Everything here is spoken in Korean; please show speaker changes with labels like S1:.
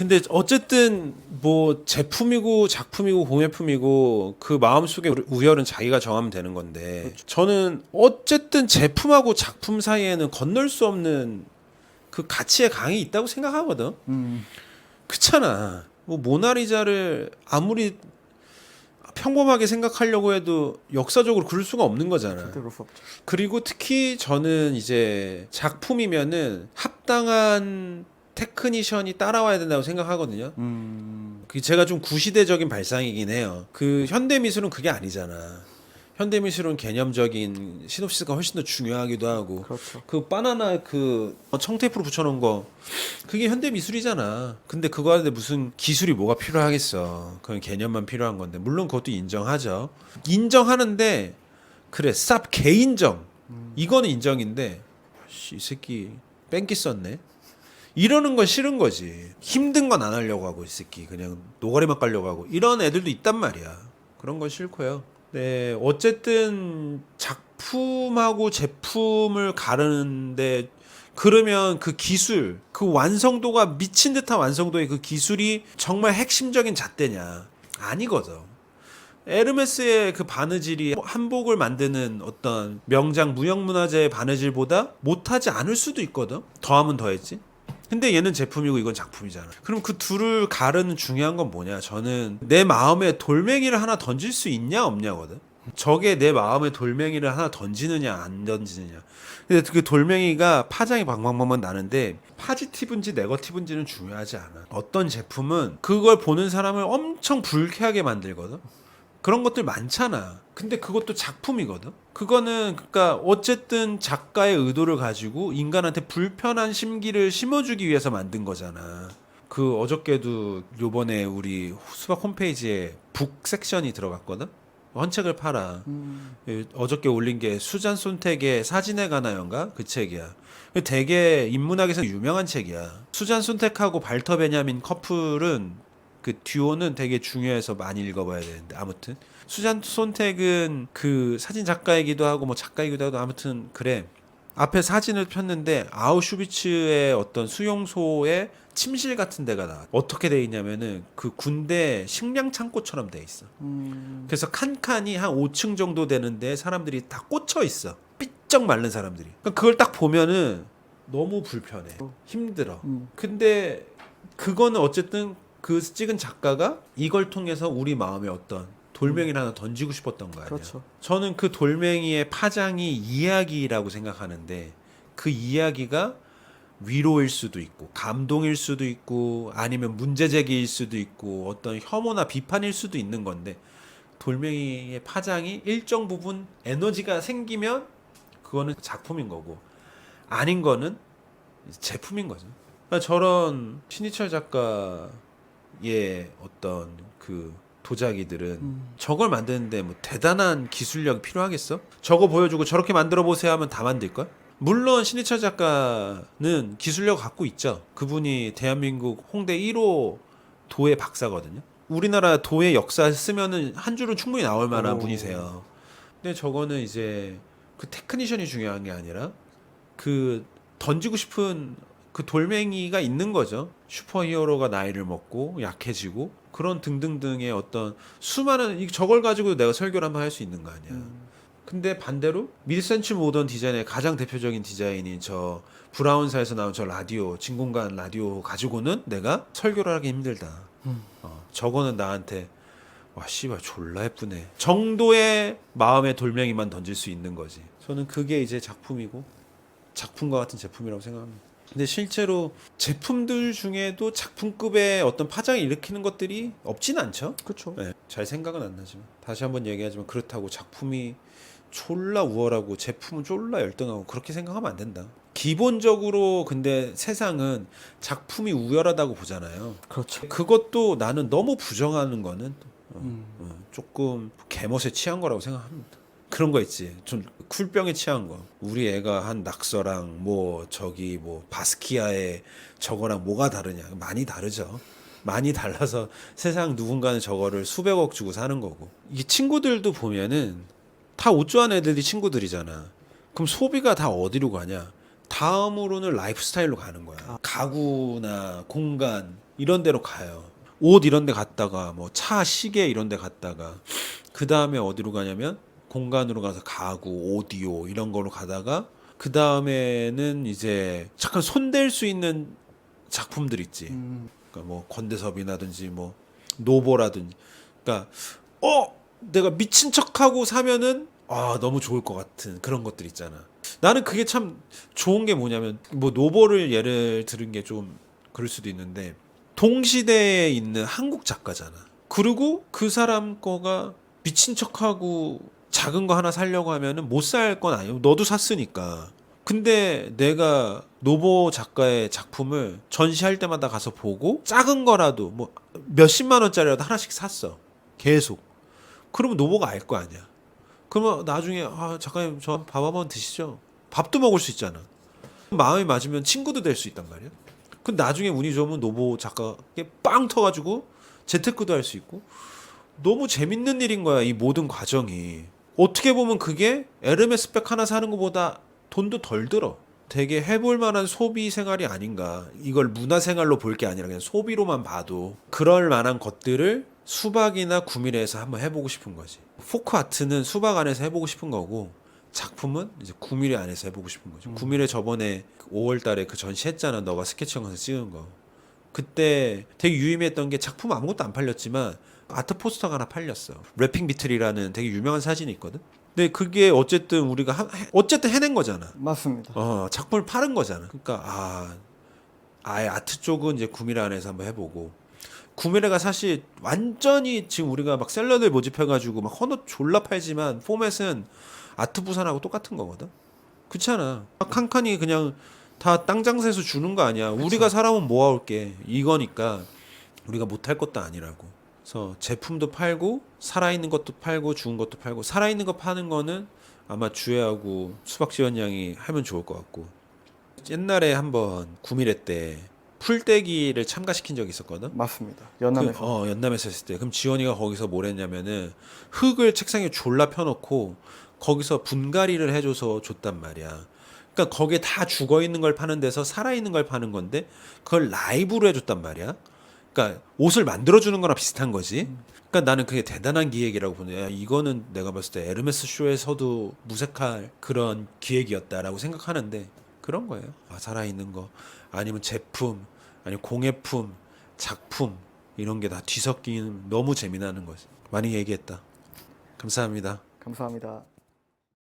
S1: 근데 어쨌든 뭐 제품이고 작품이고 공예품이고 그 마음속에 우열은 자기가 정하면 되는 건데 저는 어쨌든 제품하고 작품 사이에는 건널 수 없는 그 가치의 강이 있다고 생각하거든.
S2: 음.
S1: 그렇잖아. 뭐 모나리자를 아무리 평범하게 생각하려고 해도 역사적으로 그럴 수가 없는 거잖아.
S2: 절대 그럴 수 없죠.
S1: 그리고 특히 저는 이제 작품이면은 합당한 테크니션이 따라와야 된다고 생각하거든요.
S2: 음.
S1: 그 제가 좀 구시대적인 발상이긴 해요. 그 현대 미술은 그게 아니잖아. 현대 미술은 개념적인 시놉시스가 훨씬 더 중요하기도 하고
S2: 그렇죠.
S1: 그 바나나 그 청테이프로 붙여놓은 거 그게 현대 미술이잖아. 근데 그거 하는데 무슨 기술이 뭐가 필요하겠어. 그건 개념만 필요한 건데 물론 그것도 인정하죠. 인정하는데 그래 쌉 개인정 이거는 인정인데 씨, 이 새끼 뺑기 썼네. 이러는 건 싫은 거지. 힘든 건 안 하려고 하고 이 새끼 그냥 노가리만 깔려고 하고 이런 애들도 있단 말이야. 그런 건 싫고요. 네, 어쨌든 작품하고 제품을 가르는데 그러면 그 기술, 그 완성도가 미친 듯한 완성도의 그 기술이 정말 핵심적인 잣대냐? 아니거든. 에르메스의 그 바느질이 한복을 만드는 어떤 명장 무형문화재의 바느질보다 못하지 않을 수도 있거든. 더하면 더했지. 근데 얘는 제품이고 이건 작품이잖아. 그럼 그 둘을 가르는 중요한 건 뭐냐? 저는 내 마음에 돌멩이를 하나 던질 수 있냐 없냐거든. 저게 내 마음에 돌멩이를 하나 던지느냐 안 던지느냐. 근데 그 돌멩이가 파장이 방방방방 나는데 파지티브인지 네거티브인지는 중요하지 않아. 어떤 제품은 그걸 보는 사람을 엄청 불쾌하게 만들거든. 그런 것들 많잖아. 근데 그것도 작품이거든. 그거는 그러니까 어쨌든 작가의 의도를 가지고 인간한테 불편한 심기를 심어주기 위해서 만든 거잖아. 그 어저께도 요번에 우리 수박 홈페이지에 북 섹션이 들어갔거든. 헌책을 팔아.
S2: 음.
S1: 예, 어저께 올린 게 수잔 손택의 사진에 관하여인가 그 책이야. 되게 인문학에서 유명한 책이야. 수잔 손택하고 발터 베냐민 커플은 그 듀오는 되게 중요해서 많이 읽어봐야 되는데 아무튼 수잔 손택은 그 사진 작가이기도 하고 뭐 작가이기도 하고 아무튼 그래. 앞에 사진을 폈는데 아우슈비츠의 어떤 수용소에 침실 같은 데가 나. 어떻게 돼 있냐면은 그 군대 식량 창고처럼 돼 있어.
S2: 음.
S1: 그래서 칸칸이 한 5층 정도 되는데 사람들이 다 꽂혀 있어. 삐쩍 마른 사람들이. 그러니까 그걸 딱 보면은 너무 불편해. 힘들어.
S2: 음.
S1: 근데 그거는 어쨌든 그 찍은 작가가 이걸 통해서 우리 마음에 어떤 돌멩이를 하나 던지고 싶었던 거 아니야.
S2: 그렇죠.
S1: 저는 그 돌멩이의 파장이 이야기라고 생각하는데 그 이야기가 위로일 수도 있고 감동일 수도 있고 아니면 문제 제기일 수도 있고 어떤 혐오나 비판일 수도 있는 건데 돌멩이의 파장이 일정 부분 에너지가 생기면 그거는 작품인 거고 아닌 거는 제품인 거죠. 그러니까 저런 신희철 작가 의 어떤 그 도자기들은
S2: 음.
S1: 저걸 만드는데 뭐 대단한 기술력이 필요하겠어? 저거 보여주고 저렇게 만들어 보세요 하면 다 만들 걸? 물론 신희철 작가는 기술력 갖고 있죠. 그분이 대한민국 홍대 1호 도의 박사거든요. 우리나라 도의 역사 쓰면은 한 줄은 충분히 나올 만한
S2: 오.
S1: 분이세요. 근데 저거는 이제 그 테크니션이 중요한 게 아니라 그 던지고 싶은 그 돌멩이가 있는 거죠. 슈퍼히어로가 나이를 먹고 약해지고 그런 등등등의 어떤 수많은 이 저걸 가지고 내가 설교를 한번 할 수 있는 거 아니야.
S2: 음.
S1: 근데 반대로 미드센츄 모던 디자인의 가장 대표적인 디자인인 저 브라운사에서 나온 저 라디오 진공관 라디오 가지고는 내가 설교를 하기 힘들다.
S2: 음.
S1: 어, 저거는 나한테 와 씨발 졸라 예쁘네 정도의 마음의 돌멩이만 던질 수 있는 거지. 저는 그게 이제 작품이고 작품과 같은 제품이라고 생각합니다. 근데 실제로 제품들 중에도 작품급의 어떤 파장을 일으키는 것들이 없진 않죠.
S2: 그렇죠.
S1: 네, 잘 생각은 안 나지만 다시 한번 얘기하지만 그렇다고 작품이 졸라 우월하고 제품은 졸라 열등하고 그렇게 생각하면 안 된다. 기본적으로 근데 세상은 작품이 우월하다고 보잖아요.
S2: 그렇죠.
S1: 그것도 나는 너무 부정하는 거는 어,
S2: 음.
S1: 어, 조금 개멋에 취한 거라고 생각합니다. 그런 거 있지. 좀 쿨병에 취한 거. 우리 애가 한 낙서랑 뭐 저기 뭐 바스키아의 저거랑 뭐가 다르냐. 많이 다르죠. 많이 달라서 세상 누군가는 저거를 수백억 주고 사는 거고. 이 친구들도 보면은 다 옷 좋아하는 애들이 친구들이잖아. 그럼 소비가 다 어디로 가냐? 다음으로는 라이프 스타일로 가는 거야. 가구나 공간 이런 데로 가요. 옷 이런 데 갔다가 뭐 차 시계 이런 데 갔다가 그 다음에 어디로 가냐면 공간으로 가서 가구 오디오 이런 거로 가다가 그 다음에는 이제 잠깐 손댈 수 있는 작품들 있지.
S2: 음,
S1: 그러니까 뭐 건대섭이라든지 뭐 노보라든지. 그러니까 어? 내가 미친 척하고 사면은 아 너무 좋을 것 같은 그런 것들 있잖아. 나는 그게 참 좋은 게 뭐냐면 뭐 노보를 예를 들은 게 좀 그럴 수도 있는데 동시대에 있는 한국 작가잖아. 그리고 그 사람 거가 미친 척하고 작은 거 하나 살려고 하면은 못 살 건 아니고 너도 샀으니까 근데 내가 노보 작가의 작품을 전시할 때마다 가서 보고 작은 거라도 뭐 몇십만 원짜리라도 하나씩 샀어. 계속. 그러면 노보가 알 거 아니야. 그러면 나중에 아 작가님 저 밥 한번 드시죠. 밥도 먹을 수 있잖아. 마음이 맞으면 친구도 될 수 있단 말이야. 그 나중에 운이 좋으면 노보 작가에 빵 터가지고 재테크도 할 수 있고 너무 재밌는 일인 거야 이 모든 과정이. 어떻게 보면 그게 에르메스 백 하나 사는 것보다 돈도 덜 들어. 되게 해볼 만한 소비 생활이 아닌가. 이걸 문화 생활로 볼 게 아니라 그냥 소비로만 봐도 그럴 만한 것들을 수박이나 구미래에서 한번 해보고 싶은 거지. 포크 아트는 수박 안에서 해보고 싶은 거고 작품은 이제 구미래 안에서 해보고 싶은 거죠. 구미래 저번에 5월달에 그 전시했잖아. 너가 스케치 영상 찍은 거. 그때 되게 유의미했던 게 작품 아무것도 안 팔렸지만 아트 포스터가 하나 팔렸어. 래핑 비틀이라는 되게 유명한 사진이 있거든. 근데 그게 어쨌든 우리가 한- 해- 어쨌든 해낸 거잖아.
S2: 맞습니다.
S1: 어 작품을 파는 거잖아. 그러니까 아 아예 아트 쪽은 이제 구미래 안에서 한번 해보고 구미래가 사실 완전히 지금 우리가 막 셀러들 모집해가지고 막 헌옷 졸라 팔지만 포맷은 아트 부산하고 똑같은 거거든. 그렇잖아. 칸칸이 그냥 다 땅 장사해서 주는 거 아니야. 우리가 사람은 모아올 게 이거니까 우리가 못할 것도 아니라고. 그래서 제품도 팔고 살아있는 것도 팔고 죽은 것도 팔고 살아있는 거 파는 거는 아마 주혜하고 수박지원 양이 하면 좋을 것 같고 옛날에 한번 구미래 때 풀떼기를 참가시킨 적이 있었거든.
S2: 맞습니다.
S1: 그,
S2: 연남에서
S1: 어 연남에서 했을 때 그럼 지원이가 거기서 뭘 했냐면은 흙을 책상에 졸라 펴놓고 거기서 분갈이를 해줘서 줬단 말이야. 그러니까 거기에 다 죽어 있는 걸 파는 데서 살아 있는 걸 파는 건데 그걸 라이브로 해줬단 말이야. 그러니까 옷을 만들어 주는 거랑 비슷한 거지. 그러니까 나는 그게 대단한 기획이라고 보네. 야, 이거는 내가 봤을 때 에르메스 쇼에서도 무색할 그런 기획이었다라고 생각하는데 그런 거예요. 아, 살아 있는 거 아니면 제품 아니면 공예품 작품 이런 게 다 뒤섞이는 너무 재미나는 거지. 많이 얘기했다. 감사합니다.
S2: 감사합니다.